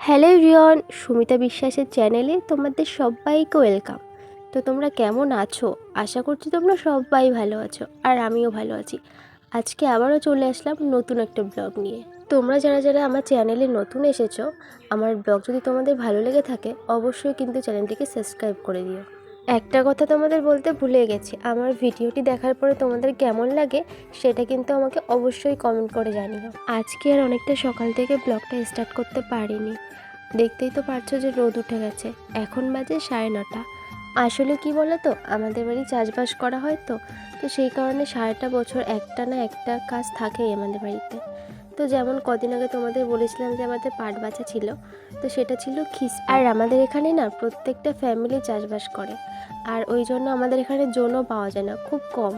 Hello রিয়ন Sumita বিশ্বাসের চ্যানেলে তোমাদের সবাইকে ওয়েলকাম। তো তোমরা কেমন আছো? আশা করছি তোমরা সবাই ভালো আছো আর আমিও ভালো আছি। আজকে আবারও চলে আসলাম নতুন একটা ব্লগ নিয়ে। তোমরা যারা যারা আমার চ্যানেলে নতুন এসেছ, আমার ব্লগ যদি তোমাদের ভালো লেগে থাকে, অবশ্যই কিন্তু চ্যানেলটিকে সাবস্ক্রাইব করে দিও। একটা কথা তোমাদের বলতে ভুলে গেছি। আমার ভিডিওটি দেখার পরে তোমাদের কেমন লাগে সেটা কিন্তু আমাকে অবশ্যই কমেন্ট করে জানিও। আজকে আর অনেকটা সকাল থেকে ব্লগটা স্টার্ট করতে পারিনি। দেখতেই তো পারছ যে রোদ উঠে গেছে। এখন বাজে সাড়ে নটা। আসলে কি বলো তো আমাদের বাড়ি চাষবাস করা হয় তো। তো সেই কারণে সারাটা বছর একটা না একটা কাজ থাকেই আমাদের বাড়িতে। তো যেমন কদিন আগে তোমাদের বলেছিলাম যে আমাদের পাট বাছা ছিল, তো সেটা ছিল খিস আর আমাদের এখানে না প্রত্যেকটা ফ্যামিলি চাষবাস করে, আর ওই জন্য আমাদের এখানে জোনও পাওয়া যায় না, খুব কম।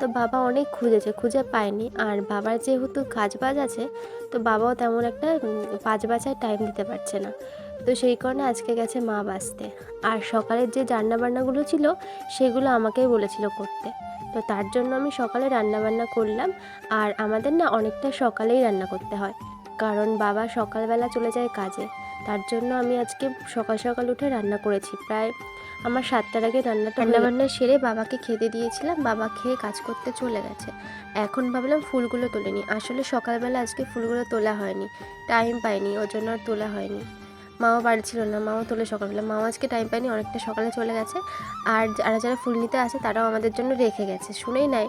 তো বাবা অনেক খুঁজেছে, খুঁজে পায়নি। আর বাবার যেহেতু কাজ বাজ আছে, তো বাবাও তেমন একটা পাঁচ বাজায় টাইম দিতে পারছে না। তো সেই কারণে আজকে গেছে মা বাঁচতে। আর সকালের যে রান্নাবান্নাগুলো ছিল, সেগুলো আমাকেই বলেছিল করতে। তো তার জন্য আমি সকালে রান্নাবান্না করলাম। আর আমাদের না অনেকটা সকালেই রান্না করতে হয়। কারণ বাবা সকালবেলা চলে যায় কাজে। তার জন্য আমি আজকে সকাল সকাল উঠে রান্না করেছি। প্রায় আমার সাতটার আগে রান্নাটা রান্নাবান্না সেরে বাবাকে খেতে দিয়েছিলাম। বাবা খেয়ে কাজ করতে চলে গেছে। এখন ভাবলাম ফুলগুলো তুলে নিই। আসলে সকালবেলা আজকে ফুলগুলো তোলা হয়নি। টাইম পাইনি। ওর জন্য আর তোলা হয়নি। মাও বাড়ি ছিল না মাও তোলে সকালবেলা মামা আজকে টাইম পায়নি, অনেকটা সকালে চলে গেছে। আর যারা যারা ফুল নিতে আসে, তারাও আমাদের জন্য রেখে গেছে। শুনেই নাই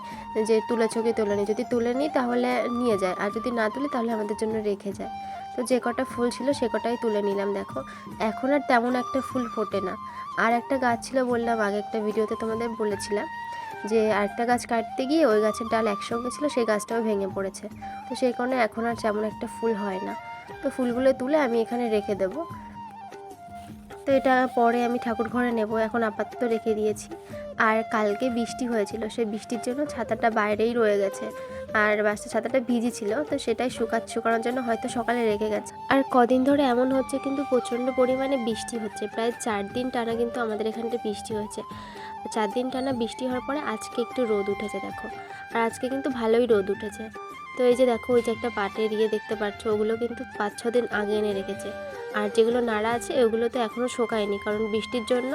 যে তুলেছো কি তোলেনি। যদি তুলে নিই তাহলে নিয়ে যায়, আর যদি না তুলি তাহলে আমাদের জন্য রেখে যায়। তো যে কটা ফুল ছিল সে কটাই তুলে নিলাম, দেখো। এখন আর তেমন একটা ফুল ফোটে না। আর একটা গাছ ছিল বললাম, আগে একটা ভিডিওতে তোমাদের বলেছিলাম যে আরেকটা গাছ কাটতে গিয়ে ওই গাছের ডাল একসঙ্গে ছিল, সেই গাছটাও ভেঙে পড়েছে। তো সেই কারণে এখন আর তেমন একটা ফুল হয় না। তো ফুলগুলো তুলে আমি এখানে রেখে দেব। তো এটা পরে আমি ঠাকুর ঘরে নেব। এখন আপাতত রেখে দিয়েছি। আর কালকে বৃষ্টি হয়েছিল সেই বৃষ্টির জন্য ছাতাটা বাইরেই রয়ে গেছে। আর বাসটা ছাতাটা ভিজি ছিল, তো সেটাই শুকা শুকানোর জন্য হয়তো সকালে রেখে গেছে। আর কদিন ধরে এমন হচ্ছে কিন্তু প্রচণ্ড পরিমাণে বৃষ্টি হচ্ছে। প্রায় চার দিন টানা কিন্তু আমাদের এখানটা বৃষ্টি হয়েছে। চার দিন টানা বৃষ্টি হওয়ার পরে আজকে একটু রোদ উঠেছে, দেখো। আর আজকে কিন্তু ভালোই রোদ উঠেছে। তো এই যে দেখো, ওই যে একটা পাটের ইয়ে দেখতে পাচ্ছ, ওগুলো কিন্তু পাঁচ, ছ দিন আগে এনে রেখেছে। আর যেগুলো নাড়া আছে, ওগুলো তো এখনও শোকায়নি, কারণ বৃষ্টির জন্য,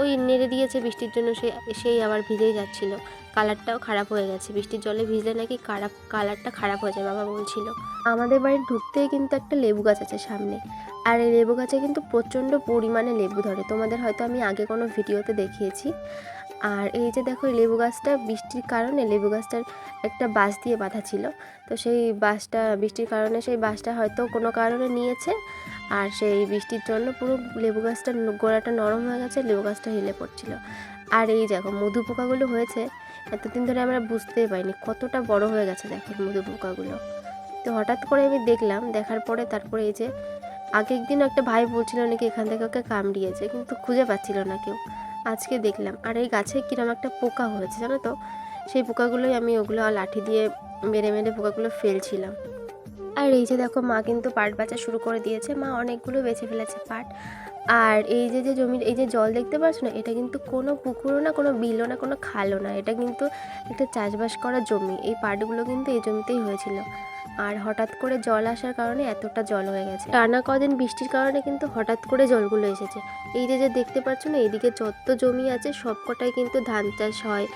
ওই নেড়ে দিয়েছে বৃষ্টির জন্য সে, সেই আবার ভিজেই যাচ্ছিল। কালারটাও খারাপ হয়ে গেছে, বৃষ্টির জলে ভিজলে নাকি খারাপ কালারটা খারাপ হয়ে যায়, বাবা বলছিল। আমাদের বাড়ির ঢুকতেই কিন্তু একটা লেবু গাছ আছে সামনে। আর এই লেবু গাছে কিন্তু প্রচণ্ড পরিমাণে লেবু ধরে। তোমাদের হয়তো আমি আগে কোনো ভিডিওতে দেখিয়েছি। আর এই যে দেখো লেবু গাছটা বৃষ্টির কারণে লেবু গাছটার একটা বাঁশ দিয়ে বাঁধা ছিল। তো সেই বাঁশটা, বৃষ্টির কারণে সেই বাঁশটা হয়তো কোনো কারণে নিয়েছে। আর সেই বৃষ্টির জন্য পুরো লেবু গাছটার গোড়াটা নরম হয়ে গেছে, লেবু গাছটা হেলে পড়ছিল। আর এই দেখো, মধু পোকাগুলো হয়েছে। এতদিন ধরে আমরা বুঝতেই পারিনি, কতটা বড় হয়ে গেছে দেখো মধু পোকাগুলো। তো হঠাৎ করে আমি দেখলাম, দেখার পরে তারপরে এই যে, আগের দিন একটা ভাই বলছিল নাকি এখান থেকে ওকে কামড়িয়েছে, কিন্তু খুঁজে পাচ্ছিল না কেউ। আজকে দেখলাম। আর এই গাছে কিরম একটা পোকা হয়েছে জানো তো? সেই পোকাগুলোই আমি ওগুলো লাঠি দিয়ে মেরে মেরে পোকাগুলো ফেলছিলাম। আর এই যে দেখো, মা কিন্তু পাট বাছা শুরু করে দিয়েছে। মা অনেকগুলো বেছে ফেলেছে পাট। আর এই যে যে জমির, এই যে জল দেখতে পাচ্ছ না, এটা কিন্তু কোনো পুকুরও না, কোনো বিলও না, কোনো খালও না। এটা কিন্তু একটা চাষবাস করা জমি। এই পাটগুলো কিন্তু এই জমিতেই হয়েছিল। আর হঠাৎ করে জল আসার কারণে এতটা জল হয়ে গেছে। টানা কদিন বৃষ্টির কারণে কিন্তু হঠাৎ করে জলগুলো এসেছে। এই যে যে দেখতে পাচ্ছ না, এইদিকে যত জমি আছে সবকটাই কিন্তু ধান চাষ হয়,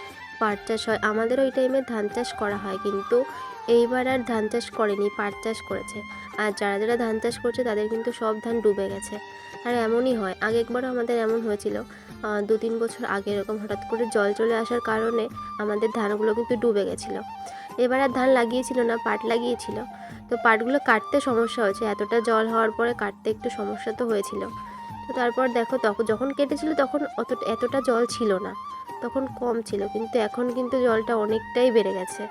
পাট চাষ হয়। আমাদেরও এই টাইমে ধান চাষ করা হয় কিন্তু এইবার আর ধান চাষ করেনি, পাট চাষ করেছে। আর যারা যারা ধান চাষ করছে তাদের কিন্তু সব ধান ডুবে গেছে। আর এমনই হয়, আগে একবারও আমাদের এমন হয়েছিল। দু তিন বছর আগে এরকম হঠাৎ করে জল চলে আসার কারণে আমাদের ধানগুলো কিন্তু ডুবে গেছিল। এবার আর ধান লাগিয়েছিল না, পাট লাগিয়েছিল। তো পাটগুলো কাটতে সমস্যা হয়েছে, এতটা জল হওয়ার পরে কাটতে একটু সমস্যা তো হয়েছিল। তো তারপর দেখো তখন যখন কেটেছিল তখন অত, এতটা জল ছিল না, তখন কম ছিল। কিন্তু এখন কিন্তু জলটা অনেকটাই বেড়ে গেছে।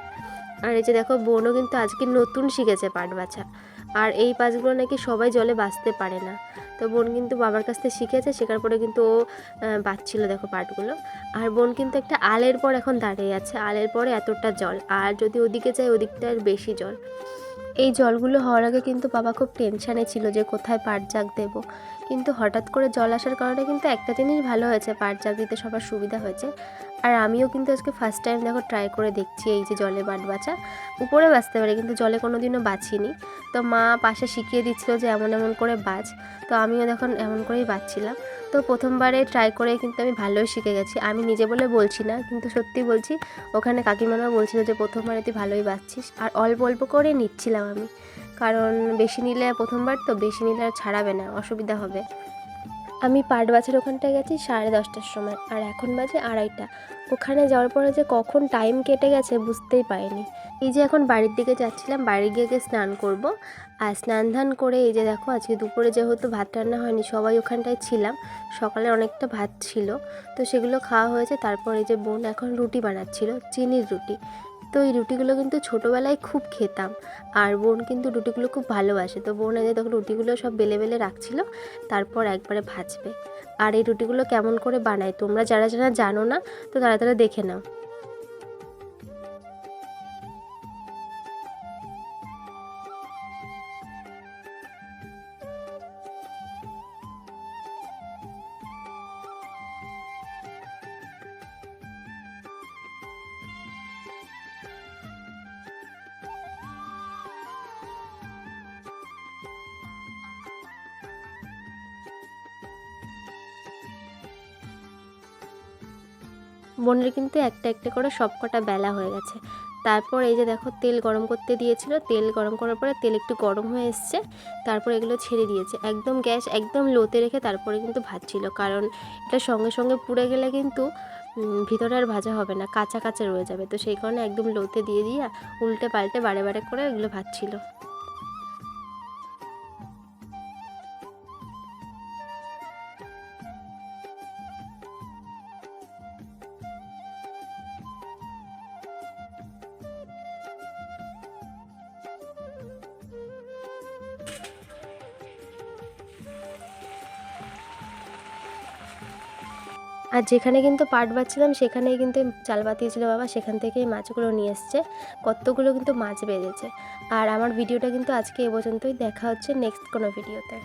আর এই যে দেখো, বোনও কিন্তু আজকে নতুন শিখেছে পাট বাছা আর এই পাঁচগুলো নাকি সবাই জলে বাঁচতে পারে না। তো বোন কিন্তু বাবার কাছ থেকে শিখেছে, শেখার পরে কিন্তু ও বাঁচছিল দেখো পাটগুলো। আর বোন কিন্তু একটা আলের পর এখন দাঁড়িয়ে আছে। আলের পরে এতটা জল, আর যদি ওদিকে যায় ওদিকটা বেশি জল। এই জলগুলো হওয়ার আগে কিন্তু বাবা খুব টেনশানে ছিল যে কোথায় পাট জাগ দেবো। কিন্তু হঠাৎ করে জল আসার কারণে কিন্তু একটা জিনিস ভালো হয়েছে, পাট জাগ দিতে সবার সুবিধা হয়েছে। আর আমিও কিন্তু আজকে ফার্স্ট টাইম দেখো ট্রাই করে দেখছি এই যে জলে বাট বাছা উপরে বাঁচতে পারে, কিন্তু জলে কোনো দিনও বাছিনি তো মা পাশে শিখিয়ে দিচ্ছিল যে এমন এমন করে বাজ তো আমিও দেখুন এমন করেই বাজছিলাম তো প্রথমবারে ট্রাই করে কিন্তু আমি ভালোই শিখে গেছি। আমি নিজে বলে বলছি না, কিন্তু সত্যি বলছি, ওখানে কাকিমারাও বলছিল যে প্রথমবারে তুই ভালোই বাজছিস আর অল্প অল্প করে নিচ্ছিলাম আমি। কারণ বেশি নিলে প্রথমবার তো বেশি নিলে আর ছাড়াবে না, অসুবিধা হবে। আমি পাট বাছার ওখানটায় গেছি সাড়ে দশটার সময়, আর এখন বাজে আড়াইটা। ওখানে যাওয়ার পরে যে কখন টাইম কেটে গেছে বুঝতেই পারিনি। এই যে এখন বাড়ির দিকে যাচ্ছিলাম, বাড়ি গিয়ে গিয়ে স্নান করব। আর স্নান ধান করে এই যে দেখো, আজকে দুপুরে যেহেতু ভাত রান্না হয়নি, সবাই ওখানটায় ছিলাম। সকালে অনেকটা ভাত ছিল। তো সেগুলো খাওয়া হয়েছে, তারপর এই যে বোন এখন রুটি বানাচ্ছিল, চিনির রুটি। তো এই রুটিগুলো কিন্তু ছোটোবেলায় খুব খেতাম। আর বোন কিন্তু রুটিগুলো খুব ভালোবাসে। তো বোন এদের তখন রুটিগুলো সব বেলে বেলে রাখছিল, তারপর একবারে ভাজবে। আর এই রুটিগুলো কেমন করে বানায় তোমরা যারা যারা জানো না, তো তারা তারা দেখে নাও। বোনের কিন্তু একটা একটা করে সব কটা বেলা হয়ে গেছে। তারপর এই যে দেখো তেল গরম করতে দিয়েছিল, তেল গরম করার পরে তেল একটু গরম হয়ে এসছে, তারপর এগুলো ছেড়ে দিয়েছে। একদম গ্যাস একদম লোতে রেখে তারপরে কিন্তু ভাজছিল, কারণ এটা সঙ্গে সঙ্গে পুড়ে গেলে কিন্তু ভিতরে আর ভাজা হবে না, কাঁচা কাঁচা রয়ে যাবে। তো সেই কারণে একদম লোতে দিয়ে দিয়ে উল্টে পাল্টে বারে বারে করে এগুলো ভাজছিল। আর যেখানে কিন্তু পাট বাঁচছিলাম সেখানে কিন্তু চাল বাতিয়েছিল বাবা, সেখান থেকেই মাছগুলো নিয়ে এসছে। কতগুলো কিন্তু মাছ বেজেছে আর আমার ভিডিওটা কিন্তু আজকে এ পর্যন্তই। দেখা হচ্ছে নেক্সট কোনো ভিডিওতে